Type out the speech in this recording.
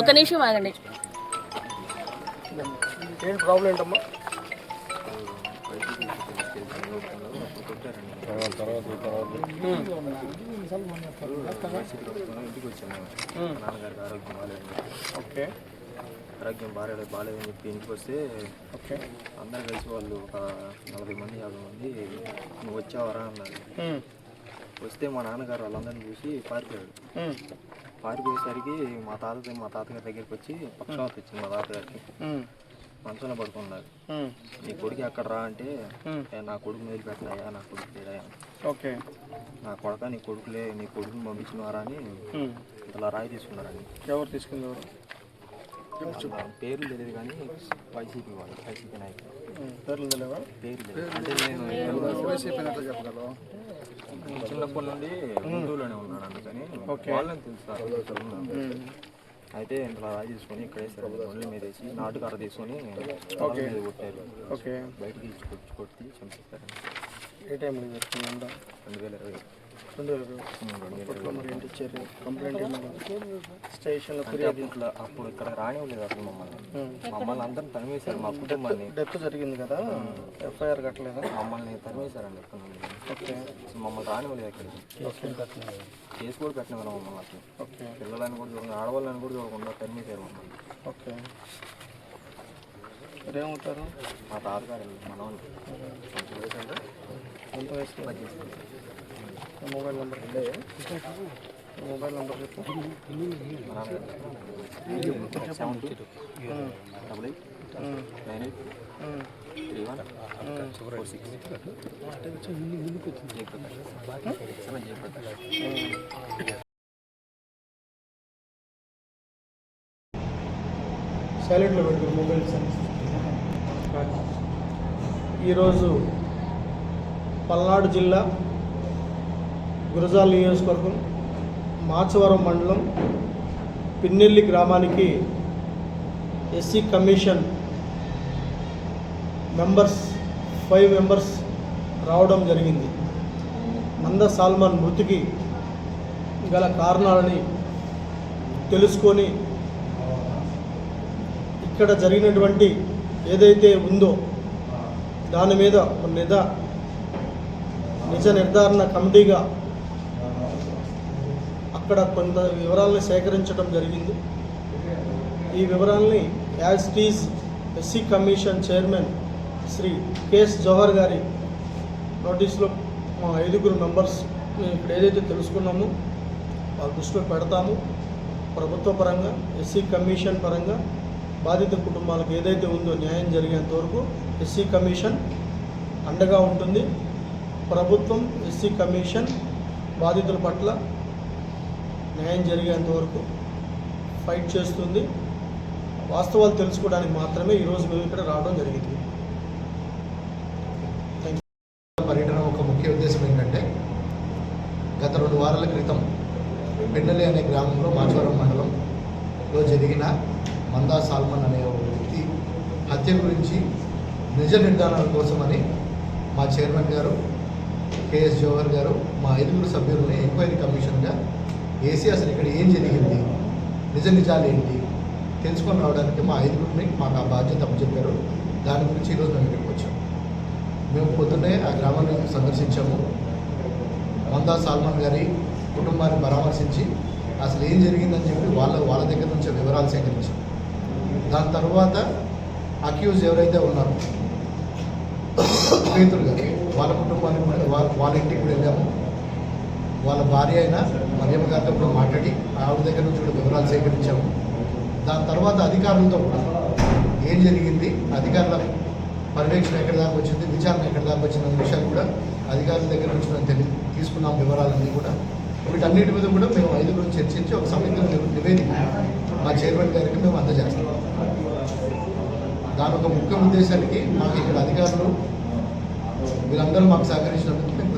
ఒక నిమిషం ఆగండి. ఏంటి ప్రాబ్లం ఏంటమ్మా? ఇంటికి వచ్చాము నాన్నగారికి ఆరోగ్యం బాగాలేదు. ఓకే. ఆరోగ్యం బాగాలేదు బాగాలేదని చెప్పి ఇంటికి వస్తే ఓకే. అందరు కలిసి వాళ్ళు ఒక నలభై మంది యాభై మంది నువ్వు వచ్చావరా? అన్నారు. వస్తే మా నాన్నగారు వాళ్ళందరినీ చూసి పారిపోయాడు పారిపోయేసరికి మా తాత మా తాతగారి దగ్గరికి వచ్చి పక్షవాత వచ్చింది మా తాతగారికి. మంచంలో పడుకున్నారు. నీ కొడుకు ఎక్కడ రా? అంటే ఉమ్. "ఏ, నా కొడుకు మీద పెట్టాయా? నా కొడుకు లేడాయా ఓకే. నా కొడక నీ కొడుకులే నీ కొడుకుని పంపించినారా అని. ఇలా రాయి తీసుకున్నారని ఎవరు వాళ్ళ పేర్లు తెలియదు కానీ వైసీపీ వాళ్ళు వైసీపీ నాయకులు. పేర్లు తెలియవా? పేరు తెలియదు. అంటే నేను నేను చిన్నప్పటి నుండి గుంటూరులోనే ఉన్నాను అందుకని వాళ్ళని తెలుసు? అయితే ఇంట్లో రాయి తీసుకొని ఇక్కడ వేసారు ఒండ్ల మీద వేసి నాటుకర్ర తీసుకొని మీద కొట్టారు. ఓకే. బయటకి కొట్టి కొట్టి చంపేశారు ఏ టైంలో రెండు వేల ఇరవై అప్పట్లో మరి ఏంటి ఇచ్చారు? కంప్లైంట్ స్టేషన్లో అంటే అప్పుడు ఇట్లా అప్పుడు ఇక్కడ రానివ్వలేదు అసలు మమ్మల్ని. మమ్మల్ని అందరం తరిమేశారు మా కుటుంబాన్ని. డెత్ జరిగింది కదా? ఎఫ్ఐఆర్ కట్టలేదా? మమ్మల్ని తరిమేశారండి ఇక్కడ ఓకే. మమ్మల్ని రానివ్వలేదు ఇక్కడికి కేసు కూడా పెట్టిన కదా మమ్మల్ని అసలు ఓకే. పిల్లలని కూడా చూడకుండా ఆడవాళ్ళని కూడా చూడకుండా తరిమేశారు మమ్మల్ని. ఓకే. మీరేమవుతారు మా తాతగారు మనవాళ్ళు ఎంత వయసు? మొబైల్ నెంబర్ మొబైల్ నెంబర్ చెప్పు. Seven two double eight nine eight three one four six seven Jayaprakash సైలెంట్లో పెట్టుకుని మొబైల్ ఈరోజు పల్నాడు జిల్లా గురజాల నియోజకవర్గం మాచవరం మండలం పిన్నెల్లి గ్రామానికి SC commission members five members రావడం జరిగింది. మంద సాల్మాన్ మృతికి గల కారణాలని తెలుసుకొని ఇక్కడ జరిగినటువంటి ఏదైతే ఉందో దాని మీద ఒక నిజ నిర్ధారణ కమిటీగా అక్కడ కొంత వివరాలను సేకరించడం జరిగింది. ఈ వివరాల్ని as it is SC commission chairman Shri KS Jawahar గారి నోటీస్లో మా ఐదుగురు మెంబర్స్ ఇప్పుడు ఏదైతే తెలుసుకున్నామో వాళ్ళ దృష్టిలో పెడతాము. ప్రభుత్వ పరంగా ఎస్సీ కమిషన్ పరంగా బాధిత కుటుంబాలకు ఏదైతే ఉందో న్యాయం జరిగేంత వరకు ఎస్సీ కమిషన్ అండగా ఉంటుంది. ప్రభుత్వం ఎస్సీ కమిషన్ బాధితుల పట్ల న్యాయం జరిగేంత వరకు ఫైట్ చేస్తుంది. వాస్తవాలు తెలుసుకోవడానికి మాత్రమే ఈరోజు మేము ఇక్కడ రావడం జరిగింది. పర్యటన ఒక ముఖ్య ఉద్దేశం ఏంటంటే గత రెండు వారాల క్రితం పెన్నలే అనే గ్రామంలో మాచవరం మండలంలో జరిగిన మందా సాల్మన్ అనే ఒక వ్యక్తి హత్య గురించి నిజ నిర్ధారణ కోసమని మా చైర్మన్ గారు కేఎస్ జవహర్ గారు మా ఐదుగురు సభ్యులని ఎంక్వైరీ కమిషన్గా ఏసీ అసలు ఇక్కడ ఏం జరిగింది? నిజ నిజాలు ఏంటి? తెలుసుకొని రావడానికి మా ఐదుగురిని మాకు ఆ బాధ్యత అప్పచెప్పారు. దాని గురించి ఈరోజు మేము ఇక్కడికి వచ్చాము మేము పొద్దున్నే ఆ గ్రామాన్ని సందర్శించాము. మందా సాల్మాన్ గారి కుటుంబాన్ని పరామర్శించి అసలు ఏం జరిగిందని చెప్పి వాళ్ళ వాళ్ళ దగ్గర నుంచి వివరాలు సేకరించాం. దాని తర్వాత అక్యూజ్ ఎవరైతే ఉన్నారో స్నేహితులు గారు వాళ్ళ కుటుంబానికి వాళ్ళ వాళ్ళ ఇంటికి కూడా వెళ్ళాము. వాళ్ళ భార్య అయిన మరియమ్మ గారితో కూడా మాట్లాడి ఆవిడ దగ్గర నుంచి కూడా వివరాలు సేకరించాము. దాని తర్వాత అధికారులతో కూడా ఏం జరిగింది? అధికారుల పర్యవేక్షణ ఎక్కడ దాకా వచ్చింది? విచారణ ఎక్కడ దాకా వచ్చింది? విషయాలు కూడా అధికారుల దగ్గర నుంచి మేము తెలి తీసుకున్నాం వివరాలన్నీ కూడా. వీటన్నిటి మీద కూడా మేము ఐదుగురు చర్చించి ఒక సమగ్ర నివేదిక మా చైర్మన్ గారికి మేము అందజేస్తాం. దాని ఒక ముఖ్య ఉద్దేశానికి మాకు ఇక్కడ అధికారులు మీరందరూ మాకు సహకరించినందుకు మేము